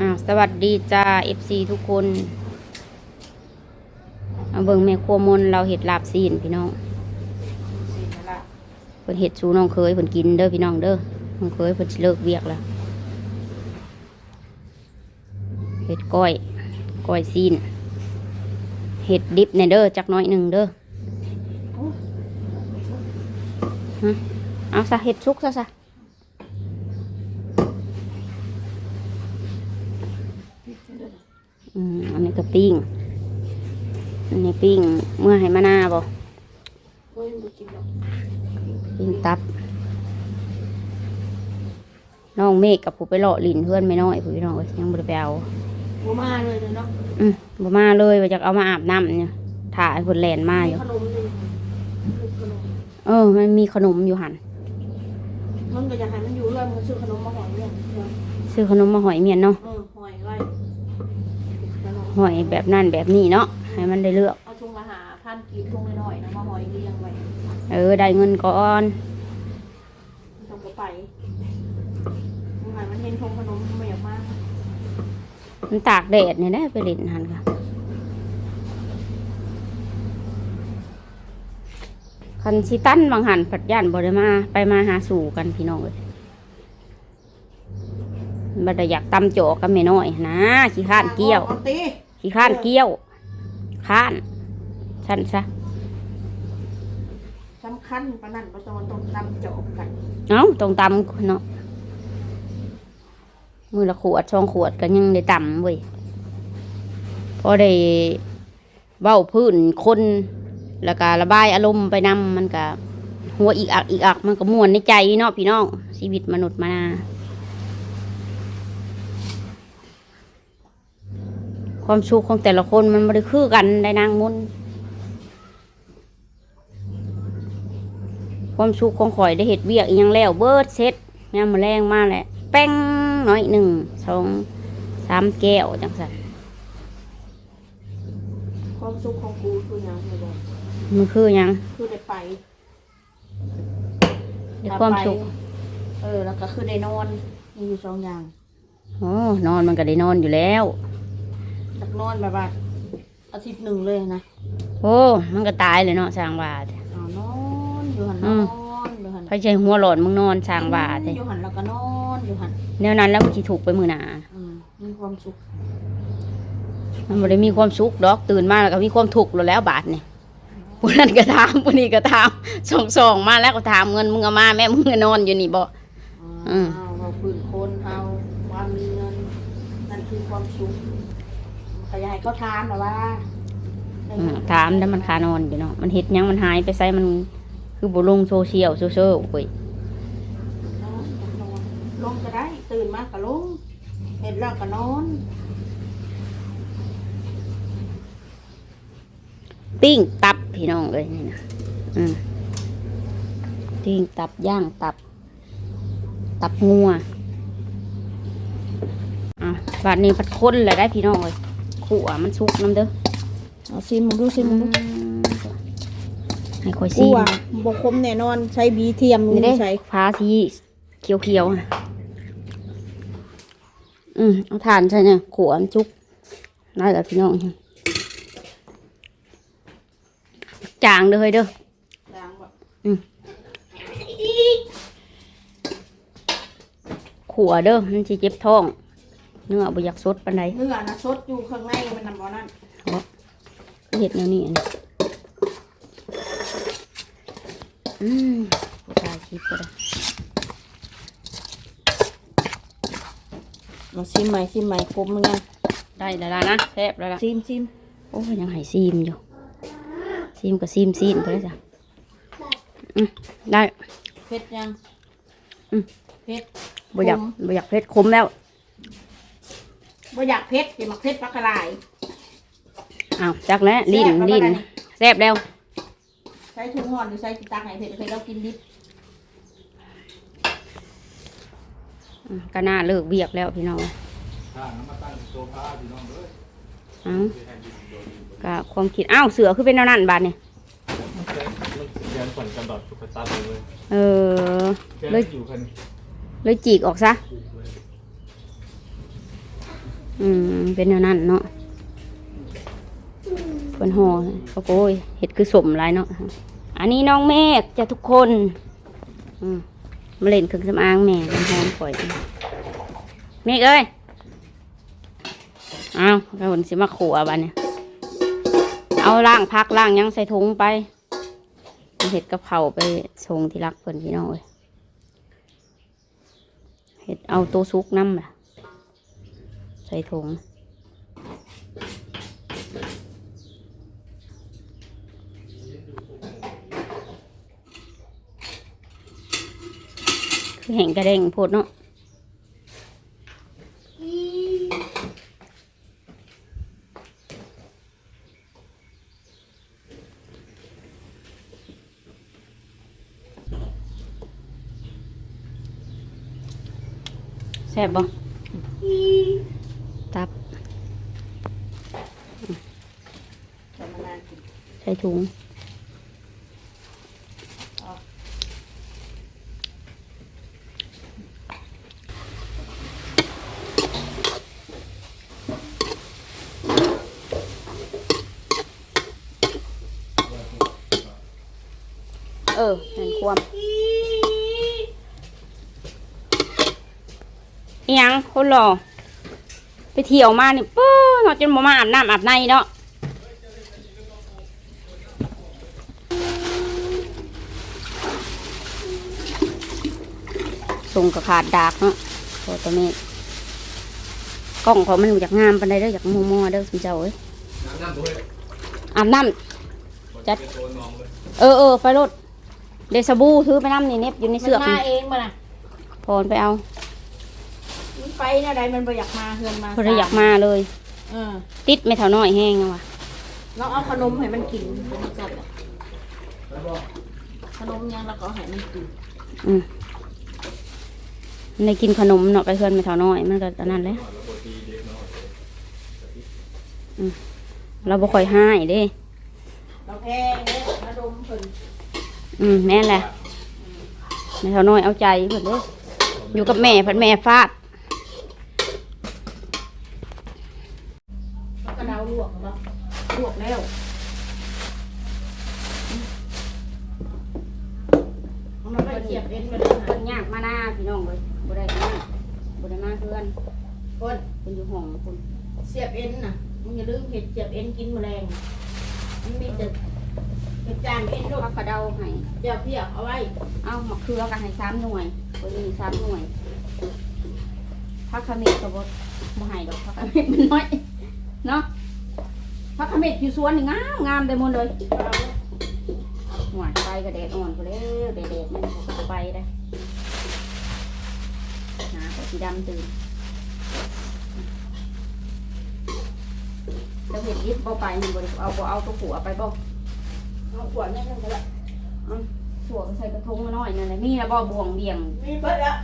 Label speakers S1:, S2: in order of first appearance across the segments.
S1: อ่าวสวัสดีจ้า FC ทุกคนเอาเบิ่งแม่ครัวมนเราเห็ดลาบซีนพี่น้องเพิ่นเห็ดชูน้องเคยเพิ่นกินเด้อพี่น้องเด้อน้องเคยเพิ่นเลิกเวียกแล้วเห็ดก้อยก้อยซีนเห็ดดิบในเด้อจักน้อยหนึ่งเด้อเอาซะเห็ดชุกซะซะ
S2: ผิดจังเลย
S1: อืมอันนี้ก็ปิ้ง อันนี้ปิ้ง เมื่อให้มานาบ่
S2: โอ้ยบ่กินหรอก
S1: ปิ้งตับ น้องเมฆกับผู้ไปเลาะลินเพื่อนไม่น้อยผู้พี่น้องเอ้ยยังบ่ได้ไปเอา
S2: บ่มาเลยเด้อเนาะ
S1: อืมบ่มาเลยว่าจะเอามาอาบน้ำเนี่ยถ่ายคนแลนมาอยู่
S2: ขนมนี่ลูกขนม
S1: เออ มันมีขนมอยู่หัน
S2: มันก็จะให้มันอยู่เรื่อยมันก็ซื้อขนมมาหอยเนี่ยเดี๋ยว
S1: ซื้อขนมมาหอยเมียนเนาะ
S2: เออหอยไว้ขนม
S1: หอยแบบนั่นแบบนี้เนาะให้มันได้เลือก
S2: เอาถุงละหาพันกีบถุงน้อยๆนะมาหอยเรียงไว้
S1: เออได้เงินก่อน
S2: ต้องบ่ไปมันให้มันเห็นถุงขนมมันบ่อยากมา
S1: มันตากแดดเนี่ยได้ไปเล่นหันค่ะคันชิตันบางหันผัดย่านบ่ได้มาไปมาหาสู่กันพี่น้องเลย บัดอยากตำโจกกับแม่น้อยนะขี้ข้านเกี้ยว
S2: อาตี
S1: ขี้ข้านเกี้ยวข้านฉันซะ
S2: สำคัญปานนั้นบ่ต้องต้องนำจอบกัน
S1: เอ้าตรงตำเนาะมือละขวดสองขวดก็ยังได้ตำเว้ยพอได้เบ้าพื้นคนแล้วก็ระบายอารมณ์ไปนำมันก็หัวอีกอักอีกอักมันก็ม่วนในใจเนาะพี่น้องชีวิตมนุษย์มานา ความสุขของแต่ละคนมันไม่ได้คือกันได้นางมุนความสุขของข่อยได้เห็ดเวียกอีหยังแล้วเบิดเซ็ตยามมาแรงมาแหละแป้งหน่อยหนึ่งสองสามแก้วจังสัน
S2: ความสุขของกูคือหยังไงบ่
S1: มันคือหยัง
S2: คือได้ไป
S1: ได้ความสุข
S2: เออ แล้วก็คือได้นอนมีอยู่สองอย่าง
S1: โอ้นอนมันก็ได้นอนอยู่แล้ว
S2: จาก นอนแบบว่าอาทิตย์หนึ่งเลยนะ
S1: โอ้มันก็ตายเลยเนาะสร้างบาท
S2: เอานอนอยู่หัน
S1: อื
S2: น
S1: ม
S2: อนอยู่หัน
S1: พระใจหัวหลอนมึงนอนสร้างบาท
S2: อยู่หันแล้วก็นอนอยู่หัน
S1: แนวนั้นแล้วมันสิถูกไปมือหนา
S2: อืมมีความสุข
S1: มันบ่ได้มีความสุขดอกตื่นมาแล้วก็มีความทุกข์แล้วแหล้วบาทเนี่ยผู้นั้นก็ถามผู้นี้ก็ถามส่งส่งมาแล้วก็ถามเงินมึงเอามาแม่มึงก็นอนอยู่นี่บ่อืม
S2: เอาเราพื้นคนเอาความมีเงินนั่นคือความสุข ขยายก็ทานแต่ว่า
S1: อืมถามแล้วมันคานอนอยู่เนาะมันเฮ็ดหยังมันหายไปไสมันคือบ่ลงโซเชียลโซเชียลโอ้ย
S2: นอนนอนลงก็ได้ ตื่นมาก็ลงเห็นแล้วก็นอน
S1: ปิ้งตับพี่น้องเอ้ยนี่นะอืมปิ้งตับย่างตับ ตับงัวอะบาดนี้พัดคนเลยได้พี่น้องเลย ขั่วมันสุกน้ำเด้อ
S2: เอาซิมมึงดูซิมมึงดู
S1: ให้คอย
S2: กู
S1: ซีม
S2: อะบกคมแน่นอนใช้บีเทียม
S1: นี่เด้
S2: ใช้
S1: พาสีเขียวเขียวๆน่ะอืมเอาทานใช่เนี่ยขั่วมันสุกได้แล้วพี่น้องจางเด้อเฮ้ยเด้อ
S2: ล้างบ่
S1: ขั่วเด้อมันสิเจ็บท้อง เนื้อบ่อยากสดปานใด
S2: เนื้อนะสดอยู่ข้างในมันนำบ่นั่น
S1: เห็ดแนวนี้อันนี้อืมผู้ตายคิดก็ได้
S2: มาซิมใหม่ซิมใหม่คมเหมือนกัน
S1: ได้แล้วล่ะนะแซ่บแล้วล่ะ
S2: ซิมซิม
S1: โอ้ยยังให้ซีมอยู่ซีมกับซีมซีนไปเลยจ้ะอืมได้
S2: เผ็ดยัง
S1: อืม
S2: เผ็ด
S1: บ่อยากบ่อยากเผ็ดคมแล้ว
S2: บ่อยากเผ็ดอย่ามาเผ็ดปลากระไร
S1: อ้าวจักแล้วลิ้น
S2: แซ่บแล้ว
S1: ลิ้น
S2: บ่ได้
S1: แซ่บแล้ว
S2: ใช้ถุงห่อนหรือใช้กินตักไหนเผ็ดเผ็ดเรากินดิบ
S1: อืมก็น่าเลิกเบียกแล้วพี่น้อง
S3: ถ้าน้ำมาตั้งโซฟาพี่น้องเลย
S1: เอ้าก็ความคิดอ้าวเสือคือเป็นแนวนั้นบาดนี่
S3: มันแกนมันแกนฝันกันดอดทุกตัดเลย
S1: เออ
S3: แกน
S1: เลย
S3: อยู่คัน
S1: เลยจีกออกซะ
S3: เอื
S1: มเป็นแนวนั้นเนาะเพิ่นห่อโอ้โหยเห็ดคือสมหลายเนาะอันนี้น้องเมฆจะทุกคน อืมมาเล่นเครื่องสำอางแม่น้ำหอมข่อยเมฆเอ้ยเอาเราคนสิมาขัวบันเนี่ยเอาล่างพักล่างยังใส่ถุงไปเห็ดกับเขาไปส่งที่รักเพิ่นพี่น้องเอ้ยเห็ดเอาตัวซุกน้ำล่ะ ส่ถุง คือแห่งกระเด้งโพดเนาะแซ่บบ่
S2: จะมานานกิน
S1: ใส่ถุงเออนั่นความอิหยังคนรอไปเที่ยวมาเนี่ยปื้อเนาะจนบ่มาอาบน้ำอาบในเนาะ ส่งกระขาดดากเนาะโอตัวนี้กล้องของมันอยากงามปันใดเด้ออยากมัวมัวๆเด้อสมเจ้าเอ้ย
S3: น้ำน้ำด้วย
S1: อาบน้จัด
S3: เป็นตัวน้องเลยำ
S1: เออเออไฟรถเดซาบูถือไปน้ำนี่เน็บอยู่ในเสือก
S2: มันมา
S1: นี่
S2: เองมาน่ะ
S1: พอนไปเอา
S2: มันไปเนี่ยใดมันบ่อยากมาเฮือนมา
S1: เพออยากมาเลย
S2: เออ
S1: ติดไม่เท่าน้อยแห้งนะวะ
S2: เราเอาขนมให้มันกินเป็นจัดอะขนมยังแล้วก็เอาให้มันกิน
S1: อืม ในกินขนมเนาะไปเพื่อนไม่เท่าน้อย มันก็อันนั้นแหละอืมเราบ่ค่อยให้เด้
S2: เราแพงเด้อขนมเพิ่น
S1: อืมแม่นแหละไม่เท่าน้อยเอาใจเพิ่นเด้ออยู่กับแม่เพิ่นแม่ฟาด
S2: แล้วก็เดาลวกเนาะลวกแล้วเอามันไปเสียบเอ็นไปเลย
S1: เพิ่
S2: นะ
S1: นยากมาหน้าพี่น้องเลย บ่ได้มาบ่ได้มาเพื่อน
S2: คน
S1: เพิ่นอยู่ห้องคุณ
S2: เสียบเอ็นน่ะมึงอย่าลืมเห็ดเสียบเอ็นกินแมลงมันมีแต่เห็ดจานเอ็นลูก
S1: พักกระเดาให้
S2: เดี๋ยวเพียกเอาไว้
S1: เอามะเขือก็ให้สามหน่วยตัวนี้สามหน่วยพักขมิ้นก็บ่บ่ให้ดอกพักขมิ้นมันน้อยเนาะพักขมิ้นอยู่สวนนี่งามงามได้หมดเลย
S2: เอาไว้
S1: หวานไปก็แดดอ่อนก็แล้วแดดๆมันก็ไปได้ หนาก็สีดำตื่นแล้วเห็ดยิบบ่ไปมันบ่ได้เอาเอาตัวผัวไปบ่
S2: เอาขวดนี่กันก็ได้
S1: ผัวก็ใส่กระทงมาหน่อยนั่นแหละมีแล้วบ่บวงเบี่ยง
S2: มีเบิดแล้ว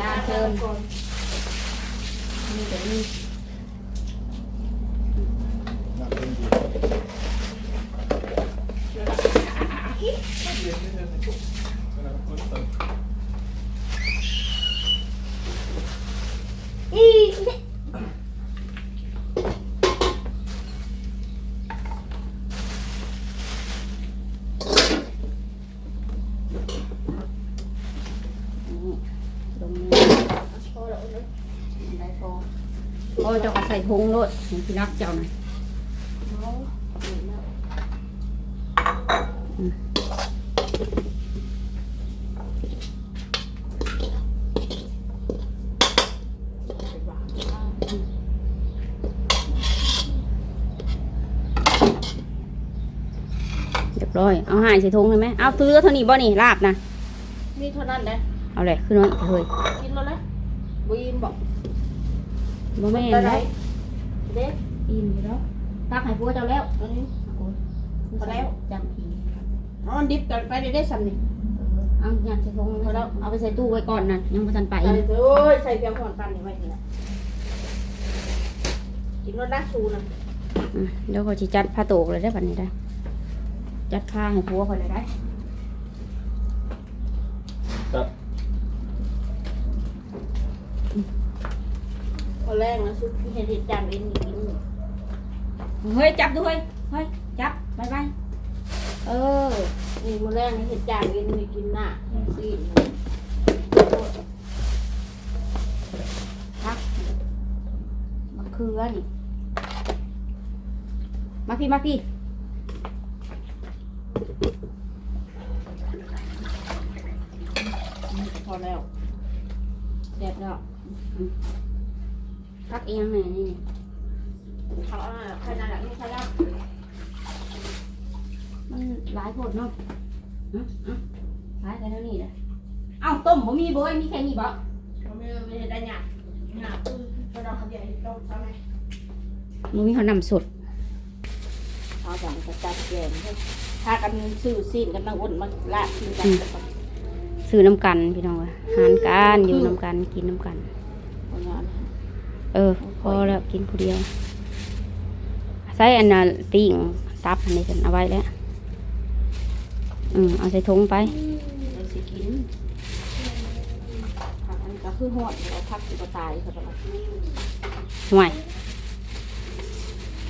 S1: ดาเชิญมีแต่นี่
S2: อี
S1: นี่ลงนี่
S2: พอแล้วเอาเลย
S1: ได้พอโอ้ยเจ้าก็ใส่ถุงโลดเห็นพี่รักเจ้าหน่อย
S2: เอาเห็นแล้ว
S1: เรียบร้อย เอาหายใส่ถุงเลยไหมเอาตัวเลือเท่านี้บ่นี่ลาบนะ
S2: มีเท่านั้นเลย
S1: เอาเลยขึ้นน้อยเฮ้ย
S2: กินแล้วนะบุยินบอก
S1: บ่แม่น
S2: ไป
S1: แล้
S2: ไหน
S1: ว
S2: เด็ก
S1: อิ่มอยู่แล้วตักให้ผัวเจ้าแล้ว
S2: อันนี้
S1: โอ้ย
S2: พอแล้ว
S1: จำผี
S2: เอาอันดิบกันไปได้ได้ซ้ำนี่
S1: เออเอาอยากใส่ถุงเลยแล้วเอาไปใส่ตู้ไว้ก่อนนะยังไม่ทันไป
S2: ไปเลยโอ้ยใส่เพียงผ่อนปันนี่ไว้นี่แหละกินรสดักชูนะ
S1: อืมเดี๋ยวก็จะจัดผ้าโตกเลยได้ปันนี้ได้ จัดผ้าให้ผัวคนเลยได้
S3: ครับ
S2: พอ เขาแรกนะซุปที่เห็ดเห็ดจานเองกิน
S1: เฮ้ยจับด้วยเฮ้ยจับไปไป
S2: เออนี่มื้อแรกนี่เห็ดจานเองนี่กินหน้าซีน
S1: พักมะเขือนี่มาพี่มาพี่
S2: พอแล้วเด็ดแล้ว
S1: พักเองเลยนี่
S2: เขาเอาน่ะขนาดนี้เขาแล้ว
S1: มันหลายโพดเนาะอะอะหลายแต่เท่านี้เลยเอ้าต้มบ่มีบ่ยมีแค่นี้บ่
S2: เขาไม่ไม่ได้หยาบหยาบคือเราเขาใหญ่ต้องทำไม
S1: บ่มีเขาวนำสด
S2: เอาอย่างกระจัดแกงให้ถ้ากันซื้อซีนกันมาวนมาลาดกินกันก่อน
S1: ซื้อน้ำกันพี่น้องเอ้ยหารกันอยู่น้ำกันกินน้ำกัน
S2: เอาอย่างนั้น
S1: เออ พอแล้วกินผู้เดียว ใส่อันน่ะปิ้งตับอันนี้กันเอาไว้แล้วอืมเอาใส่ถุงไป
S2: เราสิกินผักอันนี้ก็คือหอดเราพักสิบตายเขาจะมา
S1: ห่วย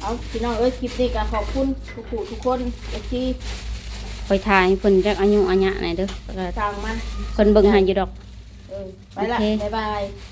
S2: เอาพี่น้องเอ้ยคลิปนี้ก็ขอบคุณทุกผู้ทุกคนเอฟซี
S1: คอยทายให้เพิ่นจักอายุอาญะไหนอยเด้อแล้วก็
S2: สร้างมัน
S1: เพิ่นเบิ่งให้อยู่ดอก
S2: เออไปละ
S1: โอเค
S2: บ๊ายบาย
S1: บ